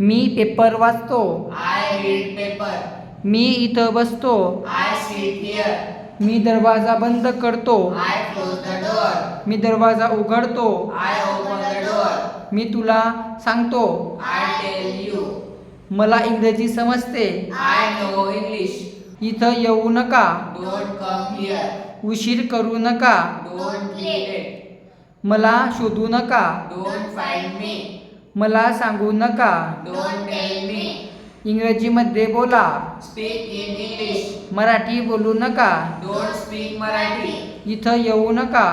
मी paper वाचतो. I read paper मी इथं बसतो. आय सी पीअर मी दरवाजा बंद करतो. आय क्लोज द डोअर मी दरवाजा उघडतो. आय ओपन द डोअर मी तुला सांगतो. आय टेल यू मला इंग्रजी समजते. आय नो इंग्लिश इथं येऊ नका. डोंट कम हियर उशीर करू नका. डोंट लेट मला शोधू नका. डोंट फाइंड मी मला सांगू नका. इंग्रजी मध्ये बोला. मराठी बोलू नका. डोंट मराठी. इथ येऊ नका.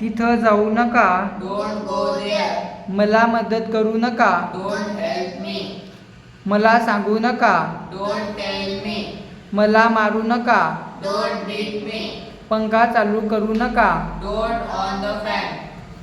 तिथं जाऊ नका. डोंट मला मदत करू नका. मला सांगू नका. डोंट मला मारू नका. पंखा चालू करू नका. डोंट ऑन द फॅन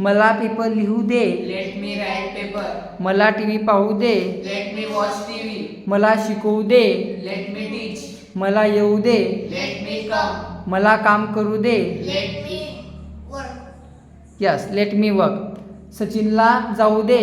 मला पेपर लिहू दे. लेट मी राईट पेपर मला टी व्ही पाहू दे. Let me watch T V मला शिकवू दे. लेट मी टीच मला येऊ दे. लेट मी काम मला काम करू दे. Let me work yes let me work सचिनला जाऊ दे.